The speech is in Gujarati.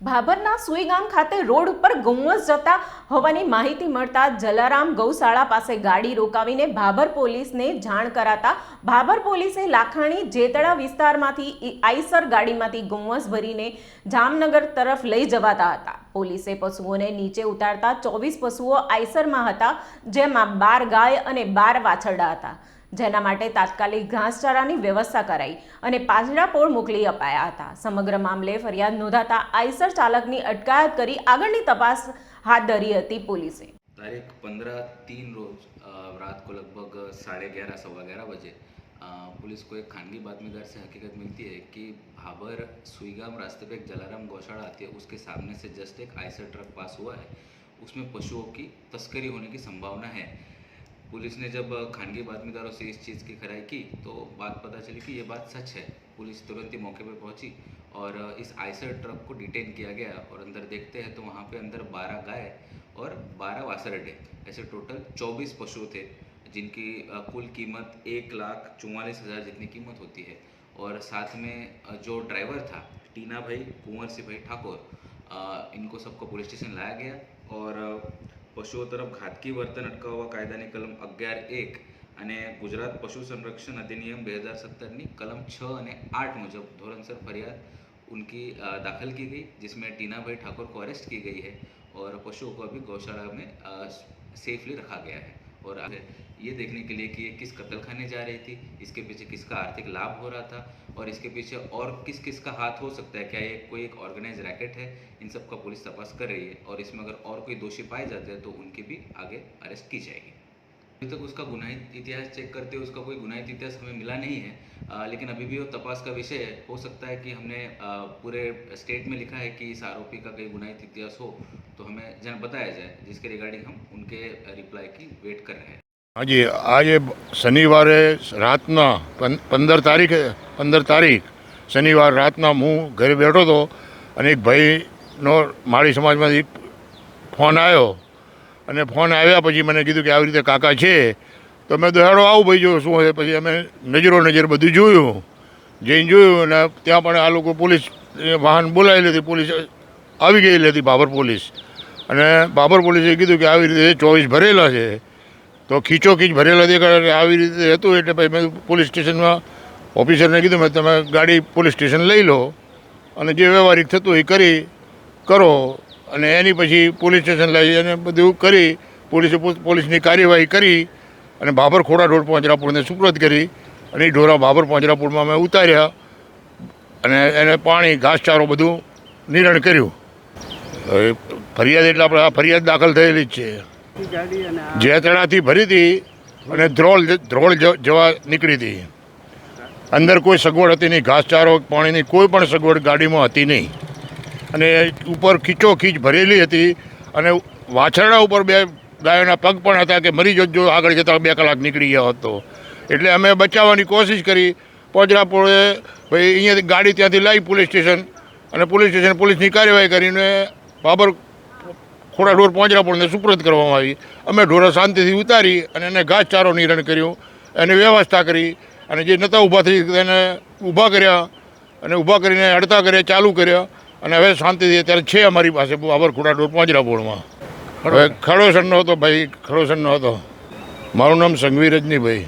ભાભરના સુઈગામ ખાતે રોડ ઉપર ગૌવંશ જતા હોવાની માહિતી મળતા જલારામ ગૌશાળા પાસે ગાડી રોકાવીને ભાભર પોલીસને જાણ કરાતા ભાભર પોલીસે લાખાણી જેતળા વિસ્તારમાંથી આઈસર ગાડીમાંથી ગૌવંશ ભરીને જામનગર તરફ લઈ જવાતા હતા. પોલીસે પશુઓને નીચે ઉતારતા ચોવીસ પશુઓ આઈસરમાં હતા, જેમાં બાર ગાય અને બાર વાછરડા હતા. જેના માટે તાત્કાલિક ઘાસચારાની વ્યવસ્થા કરાઈ અને પાંજરાપોળ મોકલી અપાયા હતા સમગ્ર મામલે ફરિયાદ નોંધાતા આઈસર ચાલકની અટકાયત કરી આગળની તપાસ હાથ ધરી હતી પોલીસે तारीख पंद्रह तीन रोज अ, रात को लगभग साढ़े ग्यारह सवा ग्यारह बजे अ, पुलिस को एक खानगी बातमीदार से हकीकत मिलती है कि भाबर सुईगाम रास्ते पे एक जलाराम गौशाला आती है उसके सामने से जस्ट एक आइसर ट्रक पास हुआ है उसमें पशुओं की तस्करी होने की संभावना है पुलिस ने जब खानगी बातमीदारों से इस चीज़ की खराई की तो बात पता चली कि ये बात सच है। पुलिस तुरंत ही मौके पर पहुँची और इस आइसर ट्रक को डिटेन किया गया और अंदर देखते हैं तो वहाँ पे अंदर 12 गाय और 12 वासरडे, ऐसे टोटल 24 पशु थे, जिनकी कुल कीमत एक लाख चौवालीस हज़ार जितनी कीमत होती है। और साथ में जो ड्राइवर था, टीना भाई, कुंवर सिंह भाई ठाकुर इनको सबको पुलिस स्टेशन लाया गया और પશુઓ તરફ ઘાતકી વર્તન અટકાવવા કાયદાની કલમ અગિયાર એક અને ગુજરાત પશુ સંરક્ષણ अधिनियम બે હજાર સત્તરની કલમ છ અને આઠ મુજબ ધોરણસર ફરિયાદ उनकी अ, दाखिल की गई जिसमें टीना भाई ठाकुर को अरेस्ट की गई है और पशुओं को अभी गौशाला में सेफली रखा गया है और आगे ये देखने के लिए कि ये किस कत्ल खाने जा रही थी, इसके पीछे किसका आर्थिक लाभ हो रहा था और इसके पीछे और किस किस का हाथ हो सकता है? क्या ये कोई एक ऑर्गेनाइज रैकेट है? इन सब का पुलिस तपास कर रही है और इसमें अगर और कोई दोषी पाए जाते हैं तो उनकी भी आगे अरेस्ट की जाएगी। अभी तक उसका गुनाहित इतिहास चेक करते हुए उसका कोई गुनाहित इतिहास हमें मिला नहीं है अ, लेकिन अभी भी वो तपास का विषय है हो सकता है कि हमने अ, पूरे स्टेट में लिखा है कि इस आरोपी का कहीं गुनाहित इतिहास हो तो हमें जन बताया जाए जिसके रिगार्डिंग हम उनके रिप्लाई की वेट कर रहे हैं હાજી આજે શનિવારે રાતના પં- પંદર તારીખે પંદર તારીખ શનિવાર રાતના હું ઘરે બેઠો હતો અને એક ભાઈનો માળી સમાજમાંથી ફોન આવ્યો અને ફોન આવ્યા પછી મને કીધું કે આવી રીતે કાકા છે, તો મેં તો હેડો, આવું ભાઈ જો, શું છે પછી અમે નજરો નજર બધું જોયું. જઈને જોયું અને ત્યાં પણ આ લોકો પોલીસ વાહન બોલાવેલી હતી પોલીસ આવી ગયેલી હતી, બાબર પોલીસ. અને બાબર પોલીસે કીધું કે આવી રીતે ચોવીસ ભરેલા છે, તો ખીચોખીચ ભરેલા દેખાડે આવી રીતે હતું એટલે પછી મેં પોલીસ સ્ટેશનમાં ઓફિસરને કીધું, મેં તમે ગાડી પોલીસ સ્ટેશન લઈ લો અને જે વ્યવહારિક થતું એ કરી, કરો. અને એની પછી પોલીસ સ્ટેશન લઈ અને બધું કરી, પોલીસે પોલીસની કાર્યવાહી કરી અને બાબર ખોડા રોડ પાંજરાપુરને સુપ્રત કરી અને એ ઢોરા ભાભર પાંજરાપુરમાં અમે ઉતાર્યા અને એને પાણી, ઘાસચારો બધું નિરણ કર્યું. હવે ફરિયાદ એટલે આપણે આ ફરિયાદ દાખલ થયેલી જ છે. જેતડાથી ભરી હતી અને ધ્રોળ ધ્રોળ જવા નીકળી હતી. અંદર કોઈ સગવડ હતી નહીં, ઘાસચારો, પાણીની કોઈ પણ સગવડ ગાડીમાં હતી નહીં. અને ઉપર ખીચોખીચ ભરેલી હતી અને વાછરડા ઉપર બે ગાયોના પગ પણ હતા કે મરી જજો, આગળ જતાં બે કલાક નીકળી ગયા હતો. એટલે અમે બચાવવાની કોશિશ કરી. પોજરાપોળે ભાઈ અહીંયા ગાડી ત્યાંથી લાવી પોલીસ સ્ટેશન અને પોલીસ સ્ટેશન પોલીસની કાર્યવાહી કરીને બાબર ખોડા ઢોર પાંજરાપોળને સુપ્રત કરવામાં આવી. અમે ઢોરા શાંતિથી ઉતારી અને એને ઘાસચારો નિરણ કર્યું. એને વ્યવસ્થા કરી અને જે નહોતા ઊભા થઈ એને ઊભા કર્યા અને ઊભા કરીને અડતા કર્યા, ચાલુ કર્યા. અને હવે શાંતિથી અત્યારે છે અમારી પાસે આવરખુડા ખોડા ઢોર પાંજરાપોળમાં હવે ખડોસરનો હતો ભાઈ ખડોસરનો હતો મારું નામ સંઘવી રજનીભાઈ